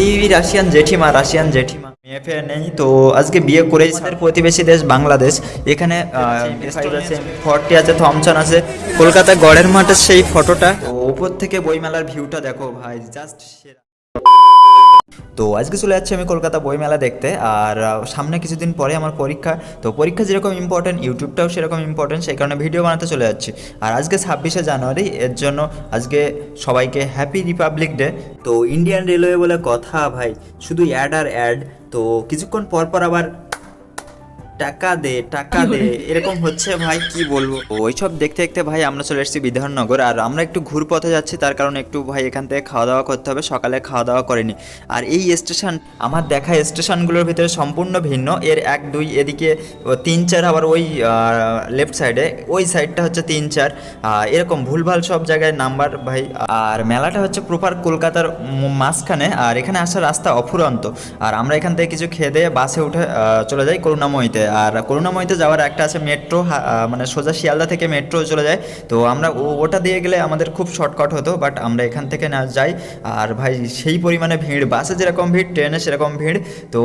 এই রাশিয়ান জেঠিমা রাশিয়ান জেঠিমা। মেয়ে ফেয়ে নেই, তো আজকে বিয়ে করেই আমাদের প্রতিবেশী দেশ বাংলাদেশ। এখানে ফটটি আছে থমসন আছে কলকাতা গড়ের মাঠের সেই ফটোটা ওপর থেকে বইমেলার ভিউটা দেখো ভাই জাস্ট সেরা। তো আজকে চলে যাচ্ছি আমি কলকাতা বইমেলা দেখতে, আর সামনে কিছুদিন পরে আমার পরীক্ষা। তো পরীক্ষা যেরকম ইম্পর্টেন্ট ইউটিউবটাও সেরকম ইম্পর্টেন্ট সেই কারণে ভিডিও বানাতে চলে যাচ্ছি। আর আজকে ছাব্বিশে জানুয়ারি, এর জন্য আজকে সবাইকে হ্যাপি রিপাবলিক ডে তো ইন্ডিয়ান রেলওয়ে বলে কথা, ভাই। শুধু অ্যাড আর অ্যাড তো কিছুক্ষণ পর পর আবার টাকা দে টাকা দে। এরকম হচ্ছে ভাই কি বলব? ওইসব দেখতে দেখতে ভাই আমরা চলে এসেছি বিধাননগর আর আমরা একটু ঘুর পথে যাচ্ছি তার কারণে একটু ভাই এখান থেকে খাওয়া দাওয়া করতে হবে সকালে খাওয়া দাওয়া করিনি। আর এই স্টেশন আমার দেখা স্টেশনগুলোর ভিতরে সম্পূর্ণ ভিন্ন। এর এক দুই এদিকে ও তিন চার আবার ওই লেফট সাইডে ওই সাইডটা হচ্ছে তিন চার। এরকম ভুলভাল সব জায়গায় নাম্বার ভাই। আর মেলাটা হচ্ছে প্রপার কলকাতার মাঝখানে আর এখানে আসার রাস্তা অফুরন্ত। আর আমরা এখান থেকে কিছু খেয়ে দিয়ে বাসে উঠে চলে যাই করুণাময়ীতে। আর করুণাময়ীতে যাওয়ার একটা আছে মেট্রো মানে সোজা শিয়ালদা থেকে মেট্রো চলে যায়। তো আমরা ওটা দিয়ে গেলে আমাদের খুব শর্টকাট হতো বাট আমরা এখান থেকে না যাই। আর ভাই, সেই পরিমাণে ভিড় বাসে যেরকম ভিড় ট্রেনে সেরকম ভিড়। তো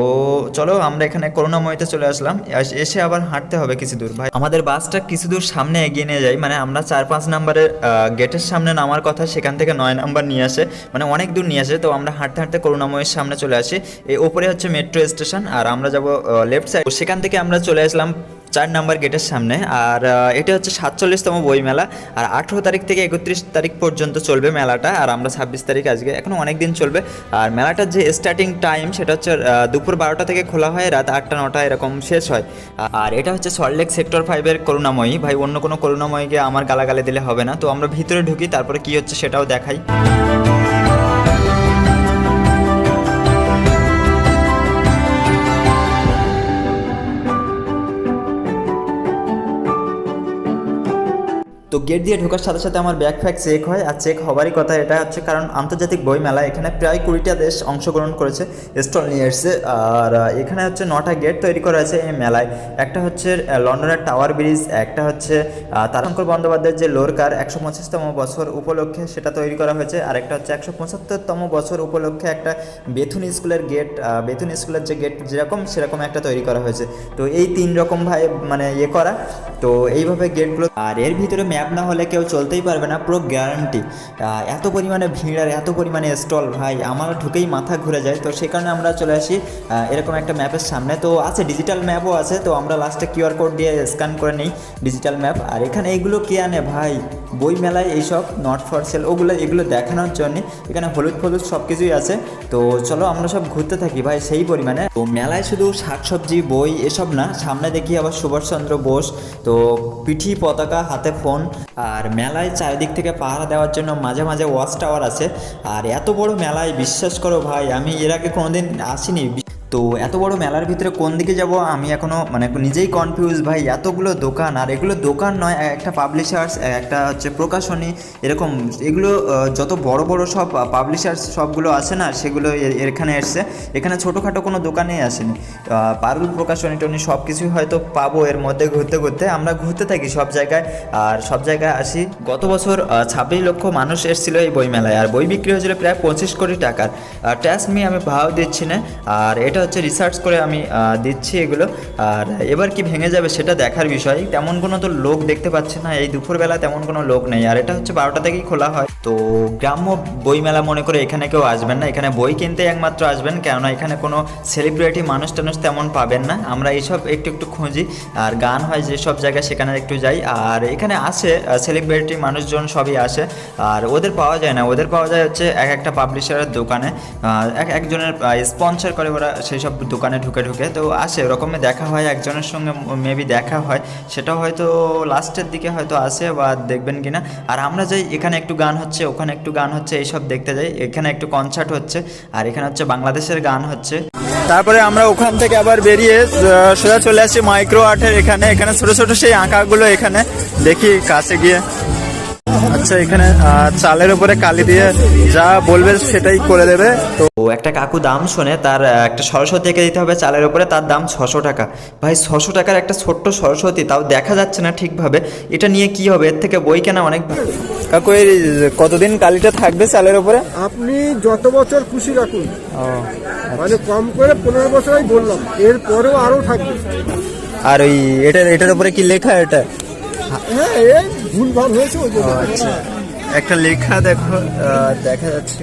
চলো, আমরা এখানে করুণাময়ীতে চলে আসলাম। এসে আবার হাঁটতে হবে কিছু দূর। ভাই, আমাদের বাসটা কিছু দূর সামনে এগিয়ে নিয়ে যায় মানে আমরা চার পাঁচ নাম্বারের গেটের সামনে নামার কথা সেখান থেকে নয় নাম্বার নিয়ে আসে। মানে অনেক দূর নিয়ে আসে। তো আমরা হাঁটতে হাঁটতে করুণাময়ের সামনে চলে আসি। এই ওপরে হচ্ছে মেট্রো স্টেশন আর আমরা যাব লেফট সাইড সেখান থেকে চলে আসলাম চার নাম্বার গেটের সামনে। আর এটা হচ্ছে সাতচল্লিশতম বই মেলা আর আঠেরো তারিখ থেকে একত্রিশ তারিখ পর্যন্ত চলবে মেলাটা। আর আমরা ছাব্বিশ তারিখ আজকে এখনও অনেক দিন চলবে। আর মেলাটার যে স্টার্টিং টাইম সেটা হচ্ছে দুপুর বারোটা থেকে খোলা হয়, রাত আটটা, নটা এরকম শেষ হয়। আর এটা হচ্ছে সল্টলেক সেক্টর ফাইভের করুণাময়ী। ভাই, অন্য কোনো করুণাময়ীকে আমার গালাগালে দিলে হবে না। তো আমরা ভিতরে ঢুকি, তারপরে কি হচ্ছে সেটাও দেখাই। তো গেট দিয়ে ঢোকার সাথে সাথে আমার ব্যাগ ফ্যাগ চেক হয় আর চেক হবারই কথা এটা হচ্ছে কারণ আন্তর্জাতিক বই মেলা এখানে প্রায় কুড়িটা দেশ অংশগ্রহণ করেছে স্টল নিয়ে এসছে আর এখানে হচ্ছে নটা গেট তৈরি করা আছে এই মেলায়। একটা হচ্ছে লন্ডনের টাওয়ার ব্রিজ একটা হচ্ছে আহ, তারশঙ্কর বন্দ্যোপাধ্যায়ের যে লোরকার একশো পঁচিশতম বছর উপলক্ষে সেটা তৈরি করা হয়েছে আর একটা হচ্ছে একশো পঁচাত্তরতম বছর উপলক্ষে একটা বেথুন স্কুলের গেট বেথুন স্কুলের যে গেট যেরকম সেরকম একটা তৈরি করা হয়েছে। তো এই তিন রকম ভাই মানে ইয়ে করা তো এইভাবে গেটগুলো আর এর ভিতরে ম্যাপ না হলে কেউ চলতেই পারবে না, পুরো গ্যারান্টি এত পরিমাণে ভিড় আর এত পরিমাণে স্টল ভাই, আমার ঢুকেই মাথা ঘুরে যায়। তো সেই কারণে আমরা চলে আসি এরকম একটা ম্যাপের সামনে। তো আছে ডিজিটাল ম্যাপও আছে। তো আমরা লাস্টে কিউআর কোড দিয়ে স্ক্যান করে নিই ডিজিটাল ম্যাপ আর এখানে এইগুলো কে আনে, ভাই? বই মেলায় এইসব নট ফর সেল ওগুলো, এগুলো দেখানোর জন্য এখানে হলুদ ফলুদ সব কিছুই আছে। তো চলো আমরা সব ঘুরতে থাকি ভাই সেই পরিমাণে। তো মেলায় শুধু শাকসবজি বই এসব না, সামনে দেখি আবার সুভাষচন্দ্র বোস, তো পিঠি পতাকা, হাতে ফোন, আর মেলায় চারিদিক থেকে পাহারা দেওয়ার জন্য মাঝে মাঝে ওয়াচ টাওয়ার আছে। আর এত বড় মেলায়, বিশ্বাস করো ভাই, আমি এর আগে কোনোদিন আসিনি তো এত বড় মেলার ভিতরে কোন দিকে যাব আমি এখনও মানে নিজেই কনফিউজ ভাই। এতগুলো দোকান, আর এগুলো দোকান নয় একটা পাবলিশার্স একটা হচ্ছে প্রকাশনী, এরকম এগুলো যত বড় বড় সব পাবলিশার্স সবগুলো আছে না, সেগুলো এখানে এসছে। এখানে ছোটোখাটো কোনো দোকানেই আসেনি। পারুল প্রকাশনী টনি সব কিছুই হয়তো পাবো এর মধ্যে ঘুরতে ঘুরতে। আমরা ঘুরতে থাকি সব জায়গায়, আর সব জায়গায় আসি। গত বছর ছাব্বিশ লক্ষ মানুষ এসেছিল এই বইমেলায়, আর বই বিক্রি হয়েছিল প্রায় পঁচিশ কোটি টাকার। ট্যাক্স মি আমি ভাও দিচ্ছি না। আর এটা হচ্ছে রিসার্চ করে আমি দিচ্ছি এগুলো। আর এবার কি ভেঙে যাবে সেটা দেখার বিষয়। তেমন কোনো তো লোক দেখতে পাচ্ছে না। এই দুপুরবেলা তেমন কোনো লোক নেই। আর এটা হচ্ছে বারোটা থেকেই খোলা হয়। তো গ্রাম্য বইমেলা মনে করে এখানে কেউ আসবেন না। এখানে বই কিনতে একমাত্র আসবেন। কেননা এখানে কোনো সেলিব্রিটি মানুষ টানুষ তেমন পাবেন না। আমরা এইসব একটু একটু খুঁজি। আর গান হয় যেসব জায়গায় সেখানে একটু যাই। আর এখানে আসে সেলিব্রিটি মানুষজন সবই আসে। আর ওদের পাওয়া যায় না। ওদের পাওয়া যায় হচ্ছে এক একটা পাবলিশারের দোকানে। এক, একজনের স্পন্সর করে ওরা সেই সব দোকানে ঢুকে ঢুকে তো আসে ওরকমই দেখা হয়, একজনের সঙ্গে মেবি দেখা হয় সেটা হয়তো লাস্টের দিকে হয়তো আসে বা দেখবেন কিনা। আর আমরা যাই, এখানে একটু গান হচ্ছে, ওখানে একটু গান হচ্ছে, এইসব দেখতে যাই, এখানে একটু কনসার্ট হচ্ছে, আর এখানে হচ্ছে বাংলাদেশের গান হচ্ছে। তারপরে আমরা ওখান থেকে আবার বেরিয়ে সোজা চলে আসি মাইক্রো আর্টের এখানে এখানে ছোট ছোট সেই আঁকাগুলো এখানে দেখি, কাছে গিয়ে। আচ্ছা এখানে চালের উপরে কালি দিয়ে যা বলবে সেটাই করে দেবে। তো একটা কাকু দাম শুনে তার একটা সরস্বতী এঁকে দিতে হবে চালের উপরে তার দাম ছশো টাকা। ভাই ছশো টাকার একটা ছোট্ট সরস্বতী তাও দেখা যাচ্ছে না ঠিকভাবে। এটা নিয়ে কি হবে? এর থেকে বই কেনা অনেক কাকু এই কতদিন কালিটা থাকবে চালের উপরে? আপনি যত বছর খুশি রাখুন। মানে কম করে পনেরো বছর আমি বললাম এরপরেও আরও থাকবে। আর ওই এটা এটার উপরে কি লেখা এটা? হ্যাঁ একটা লেখা দেখো দেখা যাচ্ছে।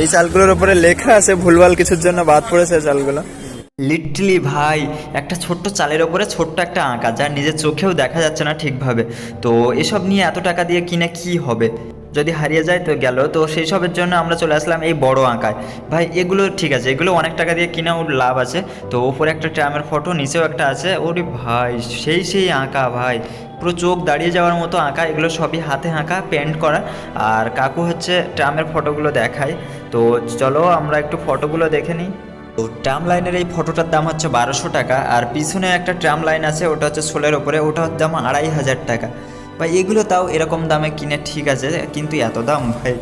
এই চালগুলোর উপরে লেখা আছে, ভুলভাল কিছুর জন্য বাদ পড়েছে চালগুলো। লিটলি ভাই, একটা ছোট্ট চালের ওপরে ছোট্ট একটা আঁকা, যা নিজের চোখেও দেখা যাচ্ছে না ঠিকভাবে। তো এসব নিয়ে এত টাকা দিয়ে কিনে কি হবে? যদি হারিয়ে যায় তো গেল। তো সেই সবের জন্য আমরা চলে আসলাম এই বড় আঁকায়। ভাই, এগুলো ঠিক আছে, এগুলো অনেক টাকা দিয়ে কিনা ওর লাভ আছে। তো ওপরে একটা ট্রামের ফটো, নিচেও একটা আছে। ওরে ভাই, সেই সেই আঁকা ভাই। পুরো চোখ দাঁড়িয়ে যাওয়ার মতো আঁকা, এগুলো সবই হাতে আঁকা পেন্ট করা। আর কাকু হচ্ছে ট্রামের ফটোগুলো দেখায়। তো চলো আমরা একটু ফটোগুলো দেখে নিই। তো ট্রাম লাইনের এই ফটোটার দাম হচ্ছে বারোশো টাকা। আর পিছনে একটা ট্রাম লাইন আছে, ওটা হচ্ছে সোলের ওপরে, ওটার দাম আড়াই হাজার টাকা। ভাই এগুলো তাও এরকম দামে কিনে ঠিক আছে কিন্তু এত দাম ভাই।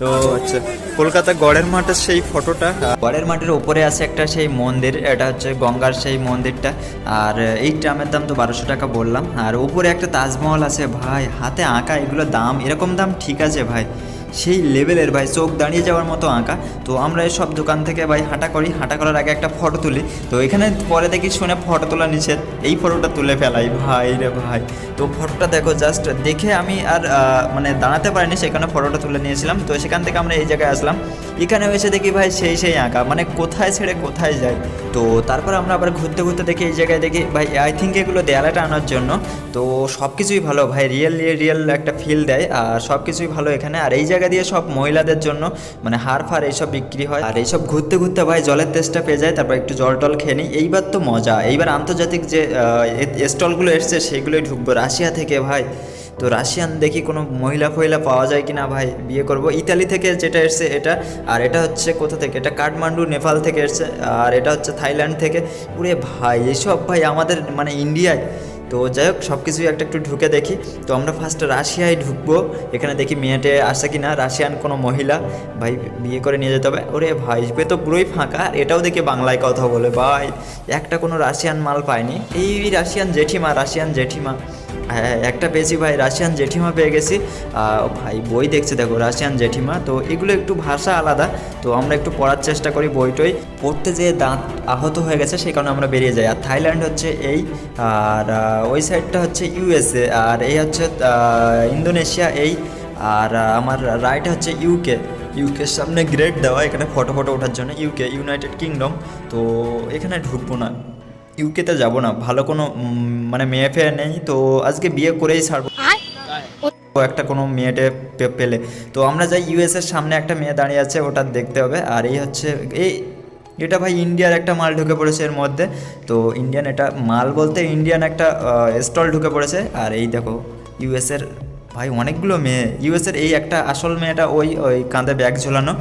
তো আচ্ছা কলকাতা গড়ের মাঠের সেই ফটোটা? গড়ের মাঠের উপরে আছে একটা সেই মন্দির এটা হচ্ছে গঙ্গার সেই মন্দিরটা। আর এই ট্রামের দাম তো বারোশো টাকা বললাম। আর ওপরে একটা তাজমহল আছে ভাই হাতে আঁকা এগুলো দাম এরকম দাম ঠিক আছে ভাই। সেই লেভেলের ভাই, চোখ দাঁড়িয়ে যাওয়ার মতো আঁকা। তো আমরা সব দোকান থেকে ভাই হাঁটা করি, হাঁটা করার আগে একটা ফটো তুলি। তো এখানে পরে দেখি শুনে ফটো তোলা নিষেধ। এই ফটোটা তুলে ফেলাই, ভাই রে ভাই। তো ফটোটা দেখো জাস্ট দেখে আমি আর মানে দাঁড়াতে পারিনি, সেখানে ফটোটা তুলে নিয়েছিলাম। তো সেখান থেকে আমরা এই জায়গায় আসলাম। এখানে এসে দেখি ভাই সেই সেই আঁকা। মানে কোথায় ছেড়ে কোথায় যায়। তো তারপর আমরা আবার ঘুরতে ঘুরতে দেখি, এই জায়গায় দেখি ভাই আই থিঙ্ক এগুলো দেয়ালে আনার জন্য। তো সব কিছুই ভালো ভাই রিয়েল রিয়েল একটা ফিল দেয়। আর সব কিছুই ভালো এখানে। আর এই জায়গা দিয়ে সব মহিলাদের জন্য মানে হার ফার এইসব বিক্রি হয়। আর এইসব ঘুরতে ঘুরতে ভাই জলের তেষ্টা পেয়ে যায়, তারপর একটু জল টল খেয়ে নিই। এইবার তো মজা। এইবার আন্তর্জাতিক যে স্টলগুলো এসছে সেগুলোই ঢুকবো। রাশিয়া থেকে ভাই। তো রাশিয়ান দেখি কোনো মহিলা ফহিলা পাওয়া যায় কিনা ভাই, বিয়ে করব। ইতালি থেকে যেটা এসছে এটা, আর এটা হচ্ছে কোথা থেকে? এটা কাঠমান্ডু, নেপাল থেকে এসছে। আর এটা হচ্ছে থাইল্যান্ড থেকে। পুরে ভাই এসব ভাই আমাদের মানে ইন্ডিয়ায় তো যাই হোক সব কিছুই একটা একটু ঢুকে দেখি। তো আমরা ফার্স্ট রাশিয়ায় ঢুকবো। এখানে দেখি মেয়েটে আসে কি না রাশিয়ান কোনো মহিলা। ভাই, বিয়ে করে নিয়ে যেতে হবে। ওরে ভাই বে তো পুরোই ফাঁকা। আর এটাও দেখি বাংলায় কথা বলে। ভাই, একটা কোনো রাশিয়ান মাল পায়নি। এই রাশিয়ান জেঠিমা রাশিয়ান জেঠিমা। হ্যাঁ একটা পেয়েছি ভাই, রাশিয়ান জেঠিমা পেয়ে গেছি। ভাই, বই দেখছি, দেখো, রাশিয়ান জেঠিমা। তো এগুলো একটু ভাষা আলাদা, তো আমরা একটু পড়ার চেষ্টা করি বইটই। পড়তে যেয়ে দাঁত আহত হয়ে গেছে, সেই কারণে আমরা বেরিয়ে যাই। আর থাইল্যান্ড হচ্ছে এই, আর ওই সাইডটা হচ্ছে ইউএসএ আর এই হচ্ছে ইন্দোনেশিয়া এই, আর আমার রাইট হচ্ছে ইউকে ইউকের সামনে গ্রেড দেওয়া, এখানে ফটো ফটো ওঠার জন্য। UK United Kingdom. তো এখানে ঢুকবো না। ইউকেতে যাব না। ভালো কোনো মানে মেয়ে ফেয়ে নেই তো আজকে বিয়ে করেই ছাড়বো। একটা কোনো মেয়েটে পেলে। তো আমরা যাই ইউএসের সামনে একটা মেয়ে দাঁড়িয়ে আছে ওটা দেখতে হবে। আর এই হচ্ছে এই এটা ভাই ইন্ডিয়ার একটা মাল ঢুকে পড়েছে এর মধ্যে। তো ইন্ডিয়ান এটা মাল বলতে ইন্ডিয়ান একটা স্টল ঢুকে পড়েছে। আর এই দেখো ইউএসের ভাই অনেকগুলো মেয়ে। ইউএসের এই একটা আসল মেয়েটা ওই ওই কাঁধে ব্যাগ ঝোলানো।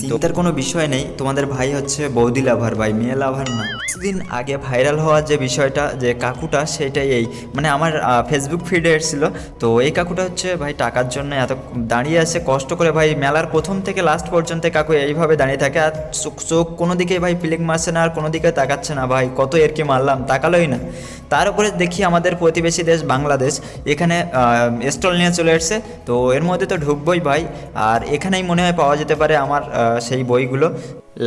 চিন্তার কোনো বিষয় নেই। তোমাদের ভাই হচ্ছে বৌদি লাভার, ভাই মেয়ে লাভার না। কিছুদিন আগে ভাইরাল হওয়ার যে বিষয়টা, যে কাকুটা, সেটাই এই। মানে আমার ফেসবুক ফিডে এসেছিল। তো এই কাকুটা হচ্ছে ভাই টাকার জন্য এত দাঁড়িয়ে আছে, কষ্ট করে ভাই মেলার প্রথম থেকে লাস্ট পর্যন্ত কাকু এইভাবে দাঁড়িয়ে থাকে। আর চোখ চোখ কোনো দিকে ভাই ফিলিং মারছে না, আর কোনো দিকে তাকাচ্ছে না ভাই। কত এর কি মারলাম, তাকালোই না। তার উপরে দেখি আমাদের প্রতিবেশী দেশ বাংলাদেশ, এখানে স্টল নিয়ে চলে এসছে। তো এর মধ্যে তো ঢুকবই ভাই। আর এখানেই মনে হয় পাওয়া যেতে পারে আমার সেই বইগুলো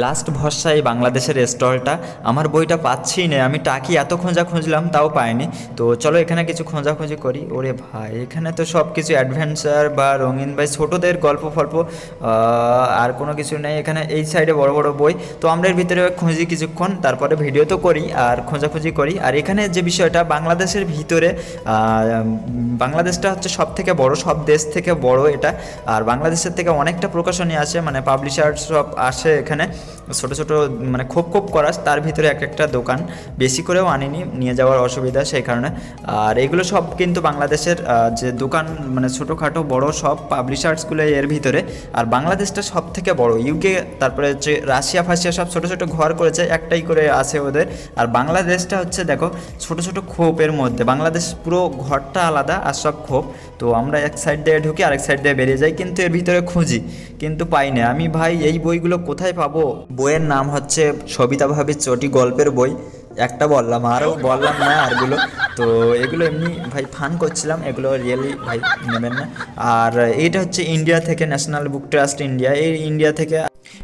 লাস্ট ভরসা এই বাংলাদেশের স্টলটা। আমার বইটা পাচ্ছিই না, আমি টাকি এত খোঁজা খুঁজলাম তাও পাইনি। তো চলো এখানে কিছু খোঁজাখুঁজি করি। ওরে ভাই, এখানে তো সব কিছু অ্যাডভেঞ্চার বা রঙিন ভাই ছোটোদের গল্প ফল্প আর কোনো কিছু নেই। এখানে এই সাইডে বড় বড় বই। তো আমরা এর ভিতরে খুঁজি কিছুক্ষণ, তারপরে ভিডিও তো করি আর খোঁজাখুঁজি করি। আর এখানে যে বিষয়টা, বাংলাদেশের ভিতরে বাংলাদেশটা হচ্ছে সব থেকে বড়, সব দেশ থেকে বড় এটা। আর বাংলাদেশের থেকে অনেকটা প্রকাশনী আসে মানে পাবলিশার সব আসে এখানে। ছোট ছোট মানে খোপ খোপ করা, তার ভিতরে এক একটা দোকান। বেশি করেও আনিনি, নিয়ে যাওয়ার অসুবিধা সেই কারণে। আর এগুলো সব কিন্তু বাংলাদেশের যে দোকান মানে ছোটোখাটো, বড় সব পাবলিশার্সগুলো এর ভিতরে। আর বাংলাদেশটা সব থেকে বড় ইউকে তারপরে হচ্ছে রাশিয়া ফাশিয়া সব ছোট ছোট ঘর করেছে, একটাই করে আছে ওদের। আর বাংলাদেশটা হচ্ছে, দেখো, ছোট ছোট খোপের মধ্যে। বাংলাদেশ পুরো ঘরটা আলাদা আর সব খোপ। তো আমরা এক সাইড দিয়ে ঢুকি, আরেক সাইড দিয়ে বেরিয়ে যাই, কিন্তু এর ভিতরে খুঁজি। কিন্তু পাই না আমি, ভাই, এই বইগুলো কোথায় পাবো? বইয়ের নাম হচ্ছে সবিতা ভাবে চটি গল্পের বই। একটা বললাম আরও বললাম না আরগুলো। তো এগুলো এমনি ভাই ফান করছিলাম, এগুলো রিয়েলি ভাই নেবেন না। আর এইটা হচ্ছে ইন্ডিয়া থেকে ন্যাশনাল বুক ট্রাস্ট ইন্ডিয়া এই ইন্ডিয়া থেকে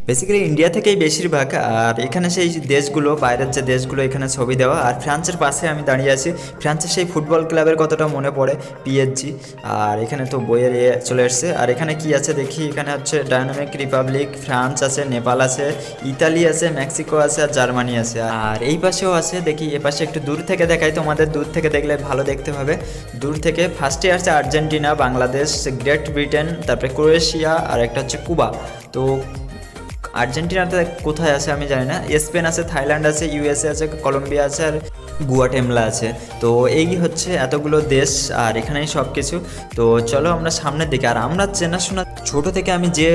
বেসিক্যালি ইন্ডিয়া থেকেই বেশিরভাগ, আর এখানে সেই দেশগুলো, বাইরের যে দেশগুলো এখানে ছবি দেওয়া, আর ফ্রান্সের পাশে আমি দাঁড়িয়ে আছি। ফ্রান্সের সেই ফুটবল ক্লাবের কতটা মনে পড়ে পিএসজি আর এখানে তো বইয়ের ইয়ে চলে এসছে। আর এখানে কি আছে দেখি, এখানে হচ্ছে ডায়নামিক রিপাবলিক ফ্রান্স আছে, নেপাল আছে, ইতালি আছে, মেক্সিকো আছে, আর জার্মানি আছে। আর এই পাশেও আছে, দেখি এ পাশে একটু দূর থেকে দেখাই, তোমাদের দূর থেকে দেখলে ভালো দেখতে হবে। দূর থেকে ফার্স্টে আছে আর্জেন্টিনা বাংলাদেশ গ্রেট ব্রিটেন তারপরে ক্রোয়েশিয়া আর একটা হচ্ছে কুবা তো আর্জেন্টিনাতে কোথায় আছে আমি জানি না। স্পেন আছে, থাইল্যান্ড আছে ইউএসএ আছে, কলম্বিয়া আছে, আর গুয়াটেমলা আছে। তো এই হচ্ছে এতগুলো দেশ আর এখানেই সব কিছু তো চলো আমরা সামনের দিকে। আর আমরা চেনাশোনা ছোট থেকে আমি যে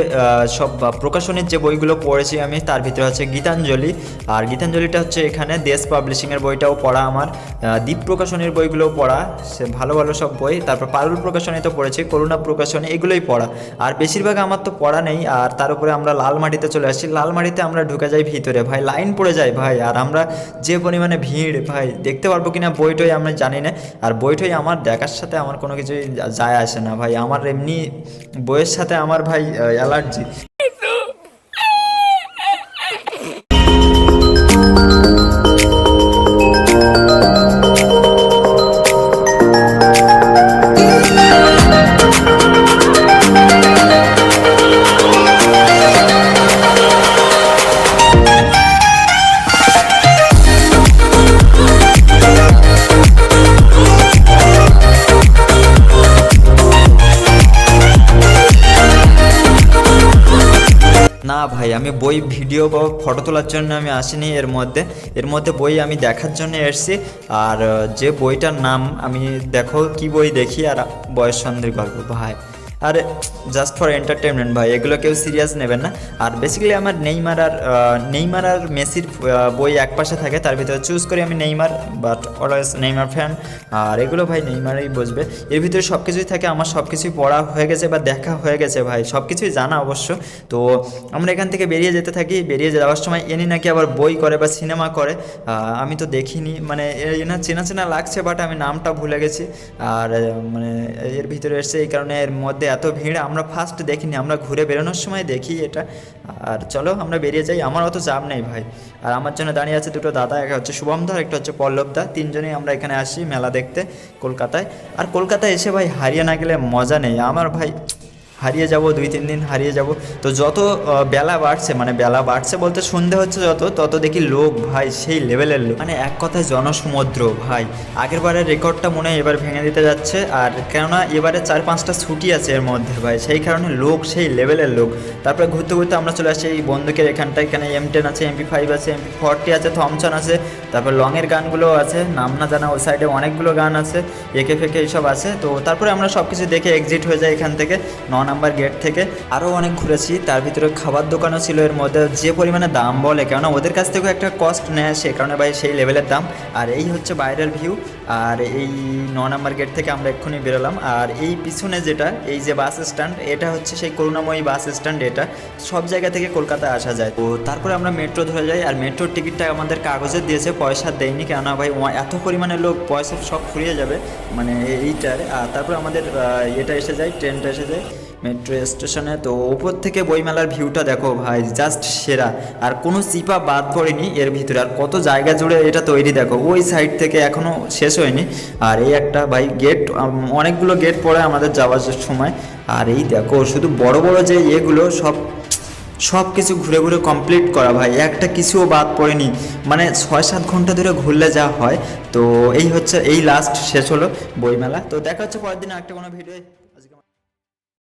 সব প্রকাশনের যে বইগুলো পড়েছি আমি, তার ভিতরে হচ্ছে গীতাঞ্জলি। আর গীতাঞ্জলিটা হচ্ছে এখানে দেশ পাবলিশিংয়ের বইটাও পড়া আমার। দ্বীপ প্রকাশনীর বইগুলোও পড়া। সে ভালো ভালো সব বই। তারপর পারুল প্রকাশনী তো পড়েছি, করুণা প্রকাশনী, এগুলোই পড়া। আর বেশিরভাগ আমার তো পড়া নেই। আর তার উপরে আমরা লাল মাটিতে চলে আসছি। লাল মাটিতে আমরা ঢুকে যাই ভিতরে। ভাই, লাইন পড়ে যায় ভাই। আর আমরা যে পরিমাণে ভিড়, ভাই দেখতে পারব কিনা বইটই আমরা জানি না। আর বইটই আমার দেখার সাথে আমার কোনো কিছুই যায় আসে না ভাই। আমার এমনি বইয়ের সাথে আমার ভাই অ্যালার্জি। ভাই, আমি বই, ভিডিও বা ফটো তোলার জন্য আমি আসিনি এর মধ্যে। এর মধ্যে বই আমি দেখার জন্য এসেছি। আর যে বইটার নাম আমি দেখো, কি বই দেখি? আর, বয়স সন্ধির গল্প, ভাই। আর জাস্ট ফর এন্টারটেনমেন্ট ভাই, এগুলো কেউ সিরিয়াস নেবেন না। আর বেসিক্যালি আমার নেইমার আর নেইমার আর মেসির বই এক পাশে থাকে, তার ভিতরে চুজ করি আমি Neymar but always Neymar fan আর এগুলো ভাই নেইমারই বসবে। এর ভিতরে সব কিছুই থাকে, আমার সব কিছুই পড়া হয়ে গেছে বা দেখা হয়ে গেছে ভাই সব কিছুই জানা অবশ্য। তো আমরা এখান থেকে বেরিয়ে যেতে থাকি, বেরিয়ে যাওয়ার সময় এনি নাকি আবার বই করে বা সিনেমা করে। আমি তো দেখিনি মানে এনার চেনা চেনা লাগছে বাট আমি নামটা ভুলে গেছি। আর মানে এর ভিতরে এসছে এই কারণে এর মধ্যে এত ভিড়, আমরা ফার্স্ট দেখিনি, আমরা ঘুরে বেরোনোর সময় দেখি এটা। আর চলো, আমরা বেরিয়ে যাই, আমার অত চাপ নেই ভাই। আর আমার জন্য দাঁড়িয়ে আছে দুটো দাদা একটা হচ্ছে শুভমধর, একটা হচ্ছে পল্লবদা। তিনজনেই আমরা এখানে আসি মেলা দেখতে কলকাতায়। আর কলকাতায় এসে ভাই হারিয়ে না গেলে মজা নেই। আমার ভাই হারিয়ে যাব, দুই, তিন দিন হারিয়ে যাব। তো যত বেলা বাড়ছে মানে বেলা বাড়ছে বলতে সন্ধে হচ্ছে যত, তত দেখি লোক ভাই সেই লেভেলের লোক। মানে এক কথায় জনসমুদ্র ভাই। আগের বারের রেকর্ডটা মনে হয় এবার ভেঙে দিতে যাচ্ছে। আর কেননা এবারে চার, পাঁচটা ছুটি আছে এর মধ্যে ভাই। সেই কারণে লোক সেই লেভেলের লোক। তারপরে ঘুরতে ঘুরতে আমরা চলে আসি এই বন্দুকের এখানটা এখানে এম টেন আছে এমপি ফাইভ আছে এমপি ফর্টি আছে থমসন আছে। তারপর লংয়ের গানগুলো আছে। নাম না জানা, ওই সাইডে অনেকগুলো গান আছে। একে, ফেকে এইসব আছে। তো তারপরে আমরা সব কিছু দেখে এক্সিট হয়ে যাই এখান থেকে। ন নাম্বার গেট থেকে আরও অনেক ঘুরেছি। তার ভিতরে খাবার দোকানও ছিল, এর মধ্যে যে পরিমাণে দাম বলে, কেননা ওদের কাছ থেকেও একটা কস্ট নেয় সে কারণে ভাই সেই লেভেলের দাম। আর এই হচ্ছে বাইরের ভিউ আর এই ন নাম্বার গেট থেকে আমরা এক্ষুনি বেরোলাম। আর এই পিছনে যেটা, এই যে বাস স্ট্যান্ড এটা হচ্ছে সেই করুণাময়ী বাস স্ট্যান্ড এটা। সব জায়গা থেকে কলকাতায় আসা যায়। তো তারপরে আমরা মেট্রো ধরে যাই। আর মেট্রোর টিকিটটা আমাদের কাগজে দিয়েছে, পয়সা দেয়নি। কেননা ভাই এত পরিমাণে লোক, পয়সা সব ফুরিয়ে যাবে মানে এইটার। আর তারপরে আমাদের এটা এসে যায় ট্রেনটা এসে যায় মেট্রো স্টেশনে তো ওপর থেকে বইমেলার ভিউটা দেখো ভাই জাস্ট সেরা। আর কোনো চিপা বাদ পড়েনি এর ভিতরে। আর কত জায়গা জুড়ে এটা তৈরি দেখো। ওই সাইড থেকে এখনও শেষ হয়নি। আর এই একটা, ভাই গেট অনেকগুলো গেট পড়ে আমাদের যাওয়ার সময়। আর এই দেখো, শুধু বড় বড় যে ইয়েগুলো, সব সব কিছু ঘুরে ঘুরে কমপ্লিট করা, ভাই। একটা কিছুও বাদ পড়েনি। মানে ছয় সাত ঘণ্টা ধরে ঘুরলে যা হয়। তো এই হচ্ছে, এই লাস্ট শেষ হলো বইমেলা। তো দেখা হচ্ছে পরের দিন একটা কোনো ভিডিও